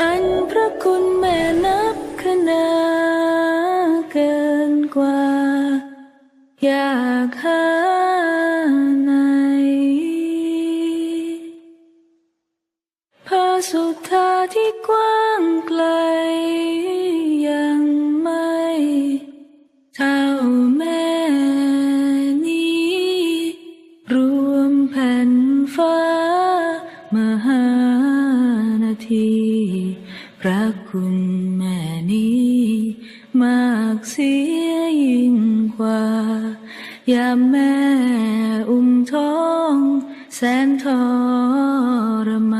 อันพระคุณแม่นับขนาเกินกว่า อยากหาไหนพระสุธาที่กว้างไกล นี้มากเสียยิ่งกว่า ยามแม่อุ้มท้อง แสนทรมาน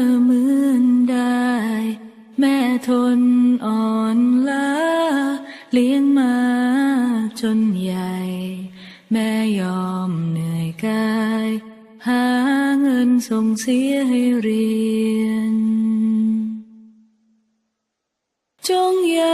นอ่อนล้าเลี้ยงมาจนใหญ่ แม่ยอมเหนื่อยกาย หาเงินส่งเสียให้เรียน จงอย่า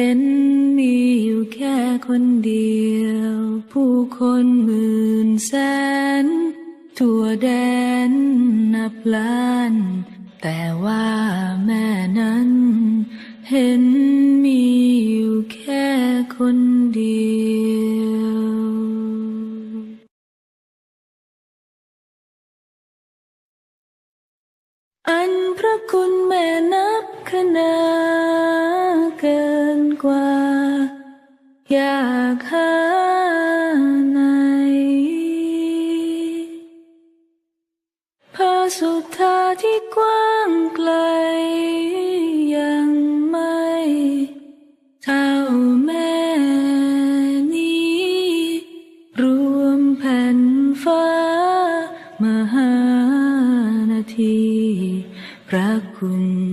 เห็นมีอยู่แค่คนเดียว ผู้คนหมื่นแสน ทั่วแดนนับล้าน แต่ว่าแม่นั้น เห็นมีอยู่แค่คนเดียวอันพระคุณแม่นับขนาเกิน กว่า อยากหาไหนพระสุธาที่กว้างไกล ยังไม่เท่าแม่นี้ รวมแผ่นฟ้ามหานาทีพระคุณ